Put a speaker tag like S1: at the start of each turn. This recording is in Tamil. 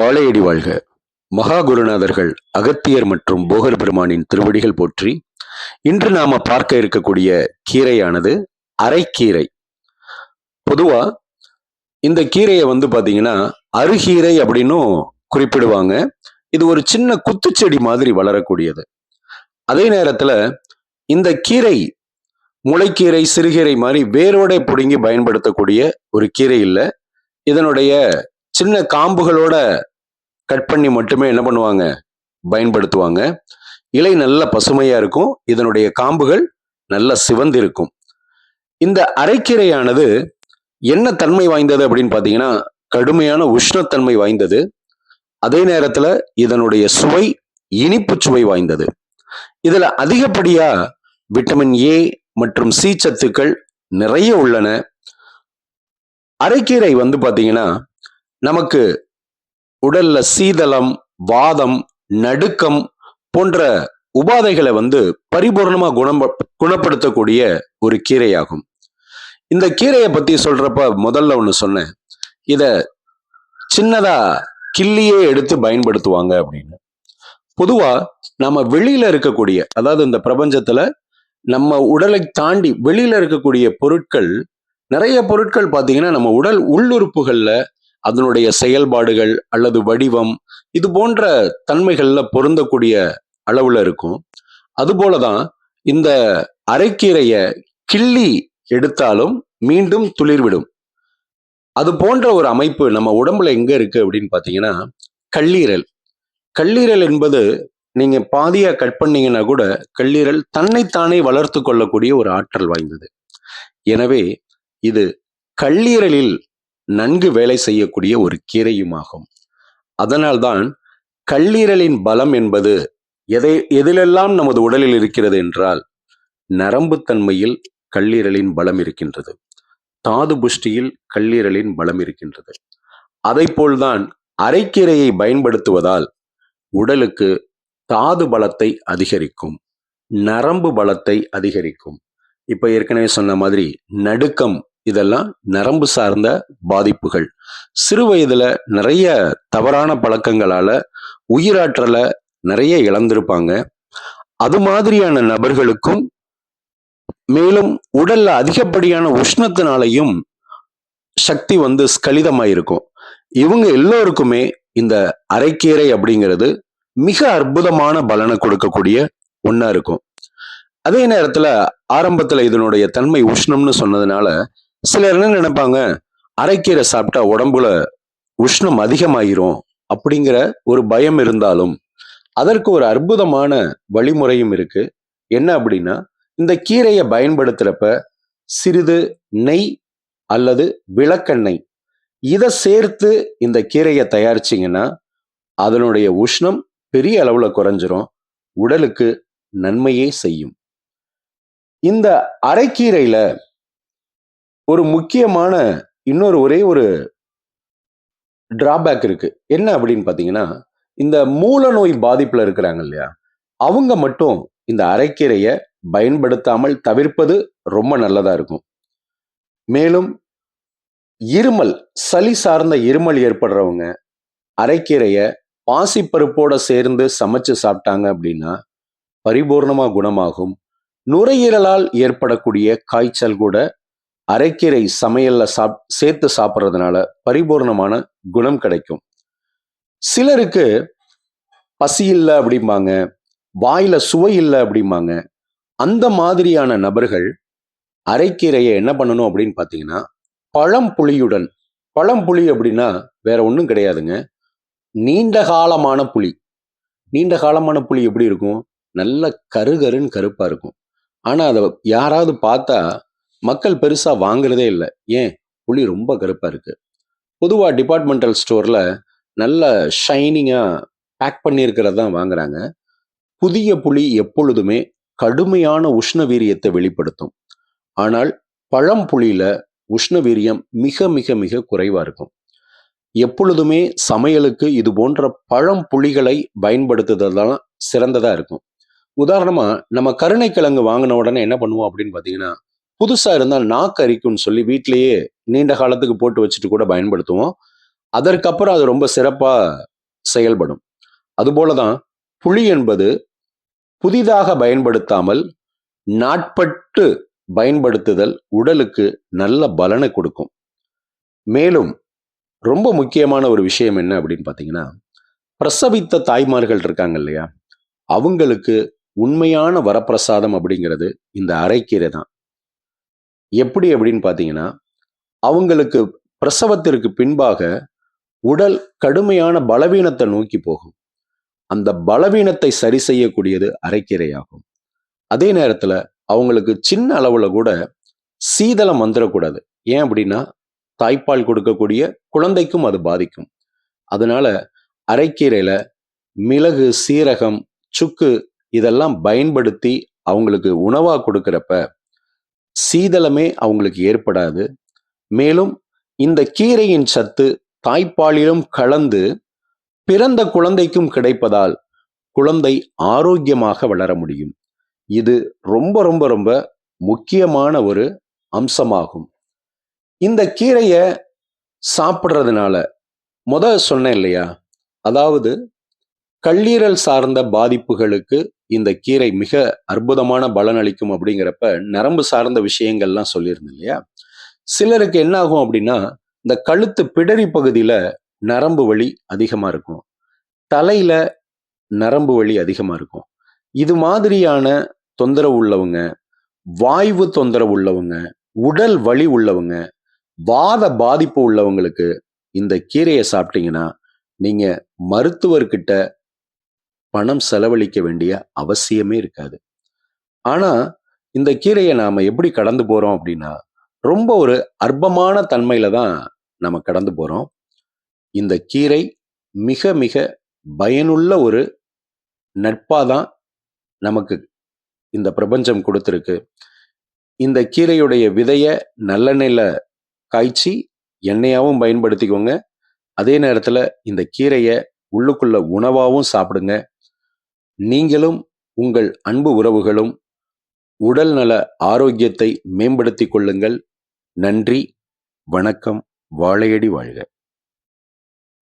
S1: வாழையடி வாழ்க. மகா குருநாதர்கள் அகத்தியர் மற்றும் போகர் பெருமானின் திருவடிகள் போற்றி இன்று நாம பார்க்க இருக்கக்கூடிய கீரையானது அரைக்கீரை. பொதுவா இந்த கீரையை வந்து பாத்தீங்கன்னா அருகீரை அப்படின்னும் குறிப்பிடுவாங்க. இது ஒரு சின்ன குத்துச்செடி மாதிரி வளரக்கூடியது. அதே நேரத்துல இந்த கீரை முளைக்கீரை சிறுகீரை மாதிரி வேரோட பிடுங்கி பயன்படுத்தக்கூடிய ஒரு கீரை இல்லை. இதனுடைய சின்ன காம்புகளோட கட் பண்ணி மட்டுமே என்ன பண்ணுவாங்க? பயன்படுத்துவாங்க. இலை நல்ல பசுமையா இருக்கும். இதனுடைய காம்புகள் நல்ல சிவந்து இருக்கும். இந்த அரைக்கீரையானது என்ன தன்மை வாய்ந்தது அப்படின்னு பார்த்தீங்கன்னா கடுமையான உஷ்ணத்தன்மை வாய்ந்தது. அதே நேரத்தில் இதனுடைய சுவை இனிப்பு சுவை வாய்ந்தது. இதில் அதிகப்படியாக விட்டமின் ஏ மற்றும் சி சத்துக்கள் நிறைய உள்ளன. அரைக்கீரை வந்து பார்த்தீங்கன்னா நமக்கு உடல்ல சீதளம் வாதம் நடுக்கம் போன்ற உபாதைகளை வந்து பரிபூர்ணமா குணம் குணப்படுத்தக்கூடிய ஒரு கீரையாகும். இந்த கீரையை பத்தி சொல்றப்ப முதல்ல ஒண்ணு சொன்னேன். இத சின்னதா கிள்ளியே எடுத்து பயன்படுத்துவாங்க அப்படின்னு. பொதுவா நம்ம வெளியில இருக்கக்கூடிய அதாவது இந்த பிரபஞ்சத்துல நம்ம உடலை தாண்டி வெளியில இருக்கக்கூடிய பொருட்கள் நிறைய பொருட்கள் பார்த்தீங்கன்னா நம்ம உடல் உள்ளுறுப்புகள்ல அதனுடைய செயல்பாடுகள் அல்லது வடிவம் இது போன்ற தன்மைகள்ல பொருந்தக்கூடிய அளவுல இருக்கும். அதுபோலதான் இந்த அரைக்கீரைய கிள்ளி எடுத்தாலும் மீண்டும் துளிர்விடும். அது போன்ற ஒரு அமைப்பு நம்ம உடம்புல எங்க இருக்கு அப்படின்னு பாத்தீங்கன்னா கல்லீரல். கல்லீரல் என்பது நீங்க பாதியா கட் பண்ணீங்கன்னா கூட கல்லீரல் தன்னைத்தானே வளர்த்து கொள்ளக்கூடிய ஒரு ஆற்றல் வாய்ந்தது. எனவே இது கல்லீரலில் நன்கு வேலை செய்யக்கூடிய ஒரு கீரையுமாகும். அதனால்தான் கல்லீரலின் பலம் என்பது எதை எதிலெல்லாம் நமது உடலில் இருக்கிறது என்றால் நரம்பு தன்மையில் கல்லீரலின் பலம் இருக்கின்றது. தாது புஷ்டியில் கல்லீரலின் பலம் இருக்கின்றது. அதை போல்தான் அரைக்கீரையை பயன்படுத்துவதால் உடலுக்கு தாது பலத்தை அதிகரிக்கும் நரம்பு பலத்தை அதிகரிக்கும். இப்ப ஏற்கனவே சொன்ன மாதிரி நடுக்கம் இதெல்லாம் நரம்பு சார்ந்த பாதிப்புகள். சிறு வயதுல நிறைய தவறான பழக்கங்களால உயிராற்றலை நிறைய இழந்திருப்பாங்க. அது மாதிரியான நபர்களுக்கும் மேலும் உடல்ல அதிகப்படியான உஷ்ணத்தினாலையும் சக்தி வந்து ஸ்கலிதமாயிருக்கும். இவங்க எல்லோருக்குமே இந்த அரைக்கீரை அப்படிங்கிறது மிக அற்புதமான பலனை கொடுக்கக்கூடிய ஒண்ணா இருக்கும். அதே நேரத்துல ஆரம்பத்துல இதனுடைய தன்மை உஷ்ணம்னு சொன்னதுனால சிலர் என்ன நினைப்பாங்க? அரைக்கீரை சாப்பிட்டா உடம்புல உஷ்ணம் அதிகமாயிரும் அப்படிங்கிற ஒரு பயம் இருந்தாலும் அதற்கு ஒரு அற்புதமான வழிமுறையும் இருக்கு. என்ன அப்படின்னா இந்த கீரையை பயன்படுத்துறப்ப சிறிது நெய் அல்லது விளக்கெண்ணெய் இதை சேர்த்து இந்த கீரையை தயாரிச்சிங்கன்னா அதனுடைய உஷ்ணம் பெரிய அளவுல குறைஞ்சிரும் உடலுக்கு நன்மையே செய்யும். இந்த அரைக்கீரையில ஒரு முக்கியமான இன்னொரு ஒரே ஒரு டிராபேக் இருக்கு. என்ன அப்படின்னு பாத்தீங்கன்னா இந்த மூல நோய் பாதிப்புல இருக்கிறாங்க இல்லையா அவங்க மட்டும் இந்த அரைக்கீரையை பயன்படுத்தாமல் தவிர்ப்பது ரொம்ப நல்லதா இருக்கும். மேலும் இருமல் சளி சார்ந்த இருமல் ஏற்படுறவங்க அரைக்கீரையை பாசிப்பருப்போட சேர்ந்து சமைச்சு சாப்பிட்டாங்க அப்படின்னா பரிபூர்ணமாக குணமாகும். நுரையீரலால் ஏற்படக்கூடிய காய்ச்சல் கூட அரைக்கீரை சமையல்ல சாப் சேர்த்து சாப்பிட்றதுனால பரிபூர்ணமான குணம் கிடைக்கும். சிலருக்கு பசி இல்லை அப்படிம்பாங்க வாயில சுவை இல்லை அப்படிம்பாங்க அந்த மாதிரியான நபர்கள் அரைக்கீரையை என்ன பண்ணணும் அப்படின்னு பார்த்தீங்கன்னா பழம் புளியுடன் பழம் புளி அப்படின்னா வேற ஒன்றும் கிடையாதுங்க. நீண்ட காலமான புளி. நீண்ட காலமான புளி எப்படி இருக்கும்? நல்ல கருகருன்னு கருப்பா இருக்கும். ஆனா அதை யாராவது பார்த்தா மக்கள் பெருசா வாங்குறதே இல்லை. ஏன்? புளி ரொம்ப கருப்பா இருக்கு. பொதுவா டிபார்ட்மெண்டல் ஸ்டோர்ல நல்ல ஷைனிங்கா பேக் பண்ணியிருக்கிறது தான் வாங்குறாங்க. புதிய புளி எப்பொழுதுமே கடுமையான உஷ்ண வீரியத்தை வெளிப்படுத்தும். ஆனால் பழம் புளியில உஷ்ண வீரியம் மிக மிக மிக குறைவா இருக்கும். எப்பொழுதுமே சமையலுக்கு இது போன்ற பழம் புளிகளை பயன்படுத்துதல் தான் சிறந்ததா இருக்கும். உதாரணமா நம்ம கருணைக்கிழங்கு வாங்கின உடனே என்ன பண்ணுவோம் அப்படின்னு பார்த்தீங்கன்னா புதுசாக இருந்தால் நாக்கு அரிக்கும்னு சொல்லி வீட்டிலேயே நீண்ட காலத்துக்கு போட்டு வச்சுட்டு கூட பயன்படுத்துவோம். அதற்கப்புறம் அது ரொம்ப சிறப்பாக செயல்படும். அதுபோல தான் புளி என்பது புதிதாக பயன்படுத்தாமல் நாட்பட்டு பயன்படுத்துதல் உடலுக்கு நல்ல பலனை கொடுக்கும். மேலும் ரொம்ப முக்கியமான ஒரு விஷயம் என்ன அப்படின்னு பார்த்தீங்கன்னா பிரசவித்த தாய்மார்கள் இருக்காங்க இல்லையா? அவங்களுக்கு உண்மையான வரப்பிரசாதம் அப்படிங்கிறது இந்த அரைக்கீரை தான் எப்படி அப்படின்னு பார்த்தீங்கன்னா அவங்களுக்கு பிரசவத்திற்கு பின்பாக உடல் கடுமையான பலவீனத்தை நோக்கி போகும். அந்த பலவீனத்தை சரி செய்யக்கூடியது அரைக்கீரையாகும். அதே நேரத்தில் அவங்களுக்கு சின்ன அளவில் கூட சீதளம் வந்துடக்கூடாது ஏன் அப்படின்னா தாய்ப்பால் கொடுக்கக்கூடிய குழந்தைக்கும் அது பாதிக்கும். அதனால அரைக்கீரையில மிளகு சீரகம் சுக்கு இதெல்லாம் பயன்படுத்தி அவங்களுக்கு உணவாக கொடுக்குறப்ப சீதளமே அவங்களுக்கு ஏற்படாது. மேலும் இந்த கீரையின் சத்து தாய்ப்பாலிலும் கலந்து பிறந்த குழந்தைக்கும் கிடைப்பதால் குழந்தை ஆரோக்கியமாக வளர முடியும். இது ரொம்ப ரொம்ப ரொம்ப முக்கியமான ஒரு அம்சமாகும். இந்த கீரையை சாப்பிட்றதுனால முத சொன்னேன் இல்லையா? அதாவது கல்லீரல் சார்ந்த பாதிப்புகளுக்கு இந்த கீரை மிக அற்புதமான பலன் அளிக்கும் அப்படிங்கிறப்ப நரம்பு சார்ந்த விஷயங்கள்லாம் சொல்லியிருந்தேன் இல்லையா? சிலருக்கு என்ன ஆகும் அப்படின்னா இந்த கழுத்து பிடரி பகுதியில நரம்பு வலி அதிகமா இருக்கும். தலையில நரம்பு வலி அதிகமா இருக்கும். இது மாதிரியான தொந்தரவு உள்ளவங்க வாய்வு தொந்தரவு உள்ளவங்க உடல் வலி உள்ளவங்க வாத பாதிப்பு உள்ளவங்களுக்கு இந்த கீரையை சாப்பிட்டீங்கன்னா நீங்க மருத்துவர்கிட்ட பணம் செலவழிக்க வேண்டிய அவசியமே இருக்காது. ஆனா இந்த கீரையை நாம எப்படி கடந்து போறோம் அப்படின்னா ரொம்ப ஒரு அற்பமான தன்மையில தான் நம்ம கடந்து போறோம். இந்த கீரை மிக மிக பயனுள்ள ஒரு நட்பாக தான் நமக்கு இந்த பிரபஞ்சம் கொடுத்துருக்கு. இந்த கீரையுடைய விதையை நல்லெண்ணெயில் காய்ச்சி எண்ணெயாகவும் பயன்படுத்திக்கோங்க. அதே நேரத்தில் இந்த கீரையை உள்ளுக்குள்ள உணவாகவும் சாப்பிடுங்க. நீங்களும் உங்கள் அன்பு உறவுகளும் உடல் நல ஆரோக்கியத்தை மேம்படுத்திக் கொள்ளுங்கள். நன்றி. வணக்கம். வாழையடி வாழ்க.